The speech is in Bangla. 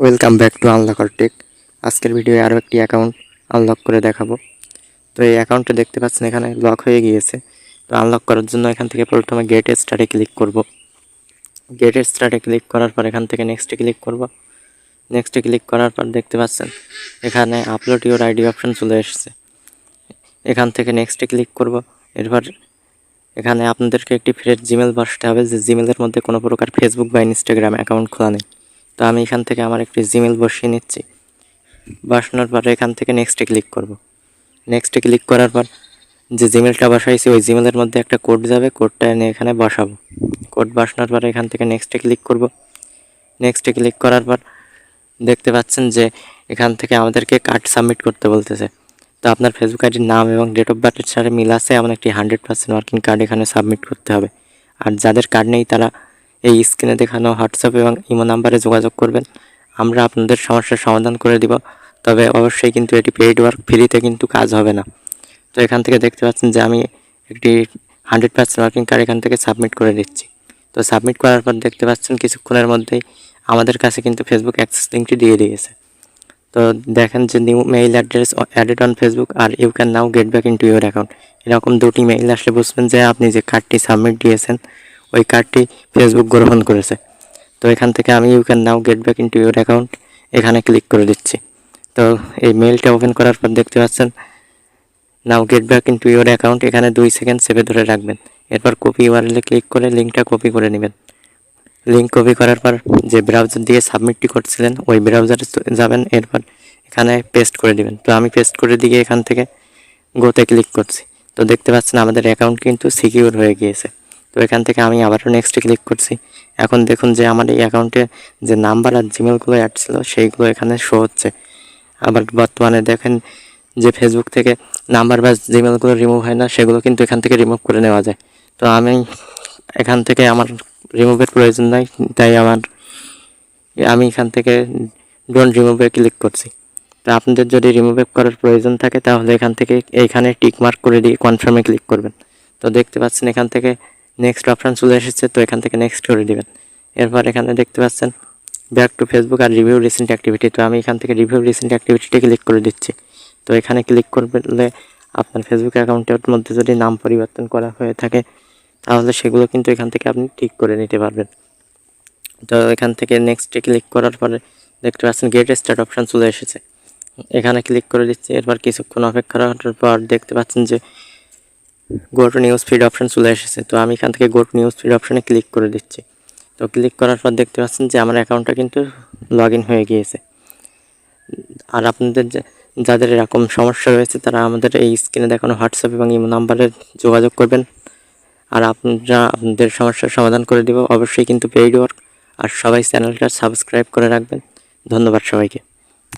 Welcome back to unlocker tech আজকের ভিডিওয়ে আরও একটি অ্যাকাউন্ট আনলক করে দেখাবো। তো এই অ্যাকাউন্টটা দেখতে পাচ্ছেন এখানে লক হয়ে গিয়েছে। তো আনলক করার জন্য এখান থেকে প্রথমে গেট স্টার্টে ক্লিক করব। গেট স্টার্টে ক্লিক করার পর এখান থেকে নেক্সটে ক্লিক করব। নেক্সটে ক্লিক করার পর দেখতে পাচ্ছেন, এখানে আপলোড ইউর আইডি অপশন চলে এসেছে। এখান থেকে নেক্সটে ক্লিক করব। এরপর এখানে আপনাদেরকে একটি ফ্রেশ জিমেল বসাতে হবে যে জিমেলের মধ্যে কোনো প্রকার ফেসবুক বা ইনস্টাগ্রাম অ্যাকাউন্ট খোলা নেই। তো আমি এখান থেকে আমার একটি জিমেল বসিয়ে নিচ্ছি। বসানোর পরে এখান থেকে নেক্সটে ক্লিক করব। নেক্সটে ক্লিক করার পর যে জিমেলটা বসাইছি, ওই জিমেলের মধ্যে একটা কোড যাবে। কোডটা এনে এখানে বসাবো। কোড বসানোর পরে এখান থেকে নেক্সটে ক্লিক করব। নেক্সটে ক্লিক করার পর দেখতে পাচ্ছেন যে এখান থেকে আমাদেরকে কার্ড সাবমিট করতে বলতেছে। তো আপনার ফেসবুক আইডির নাম এবং ডেট অফ বার্থের সাথে মিল আছে। এমন একটি হান্ড্রেড পার্সেন্ট ওয়ার্কিং কার্ড এখানে সাবমিট করতে হবে। আর যাদের কার্ড নেই তারা এই স্ক্রিনে দেখানো হোয়াটসঅ্যাপ এবং ইমো নাম্বারে যোগাযোগ করবেন। আমরা আপনাদের সমস্যার সমাধান করে দিব, তবে অবশ্যই কিন্তু এটি পেইড ওয়ার্ক ফ্রিতে কিন্তু কাজ হবে না। তো এখান থেকে দেখতে পাচ্ছেন যে আমি একটি হান্ড্রেড পার্সেন্ট ওয়ার্কিং কার্ড এখান থেকে সাবমিট করে দিচ্ছি তো সাবমিট করার পর দেখতে পাচ্ছেন কিছুক্ষণের মধ্যেই আমাদের কাছে কিন্তু ফেসবুক অ্যাক্সেস লিঙ্কটি দিয়ে দিয়েছে। তো দেখেন যে new mail address added on Facebook R you can now get back into your account এরকম দুটি মেইল আসলে বুঝবেন যে আপনি যে কার্ডটি সাবমিট দিয়েছেন ওই কার্ডটি ফেসবুক গ্রহণ করেছে। তো এখান থেকে আমি you can now get back into your account এখানে ক্লিক করে দিচ্ছি। তো এই মেলটা ওপেন করার পর দেখতে পাচ্ছেন now get back into your account এখানে দুই সেকেন্ড সেভে ধরে রাখবেন। এরপর কপি ইউআরএলে ক্লিক করে লিঙ্কটা কপি করে নেবেন। লিঙ্ক কপি করার পর যে ব্রাউজার দিয়ে সাবমিটটি করছিলেন, ওই ব্রাউজারে যাবেন। এরপর এখানে পেস্ট করে দিবেন। তো আমি পেস্ট করে দিয়ে এখান থেকে গোতে ক্লিক করছি। তো দেখতে পাচ্ছেন আমাদের অ্যাকাউন্ট কিন্তু সিকিউর হয়ে গিয়েছে। তো এখান থেকে আমি আবারও নেক্সটে ক্লিক করছি। এখন দেখুন যে আমার এই অ্যাকাউন্টে যে নাম্বার আর জিমেলগুলো অ্যাড ছিল, সেইগুলো এখানে শো হচ্ছে। আবার বর্তমানে দেখেন যে ফেসবুক থেকে নাম্বার বা জিমেলগুলো রিমুভ হয় না, সেগুলো কিন্তু এখান থেকে রিমুভ করে নেওয়া যায়। তো আমি এখান থেকে আমার রিমুভের প্রয়োজন নাই, তাই আমার আমি এখান থেকে ডোন্ট রিমুভে ক্লিক করছি। তো আপনাদের যদি রিমুভ করার প্রয়োজন থাকে, তাহলে এখান থেকে এইখানে টিক মার্ক করে দিয়ে কনফার্মে ক্লিক করবেন। তো দেখতে পাচ্ছেন এখান থেকে নেক্সট অপশান চলে এসেছে, তো এখান থেকে নেক্সট করে দিবেন। এরপর এখানে দেখতে পাচ্ছেন ব্যাক টু ফেসবুক আর রিভিউ রিসেন্ট অ্যাক্টিভিটি তো আমি এখান থেকে রিভিউ রিসেন্ট অ্যাক্টিভিটিতে ক্লিক করে দিচ্ছি। তো এখানে ক্লিক করলে আপনার ফেসবুক অ্যাকাউন্টের মধ্যে যদি নাম পরিবর্তন করা হয়ে থাকে, তাহলে সেগুলো কিন্তু এখান থেকে আপনি ঠিক করে নিতে পারবেন। তো এখান থেকে নেক্সটে ক্লিক করার পরে দেখতে পাচ্ছেন গেট স্টার্ট অপশান চলে এসেছে। এখানে ক্লিক করে দিচ্ছি, এরপর কিছুক্ষণ অপেক্ষা করার পর দেখতে পাচ্ছেন যে go to news feed option চলে এসেছে। তো আমি এখান থেকে গো টু নিউজ ফিড অপশানে ক্লিক করে দিচ্ছি। তো ক্লিক করার পর দেখতে পাচ্ছেন যে আমার অ্যাকাউন্টটা কিন্তু লগ হয়ে গিয়েছে। আর আপনাদের যাদের এরকম সমস্যা রয়েছে, তারা আমাদের এই স্ক্রিনে দেখানো হোয়াটসঅ্যাপ এবং ইমো নাম্বারে যোগাযোগ করবেন। আর আপনারা আপনাদের সমস্যার সমাধান করে দিব। অবশ্যই কিন্তু পেইড ওয়ার্ক আর সবাই চ্যানেলটা সাবস্ক্রাইব করে রাখবেন। ধন্যবাদ সবাইকে।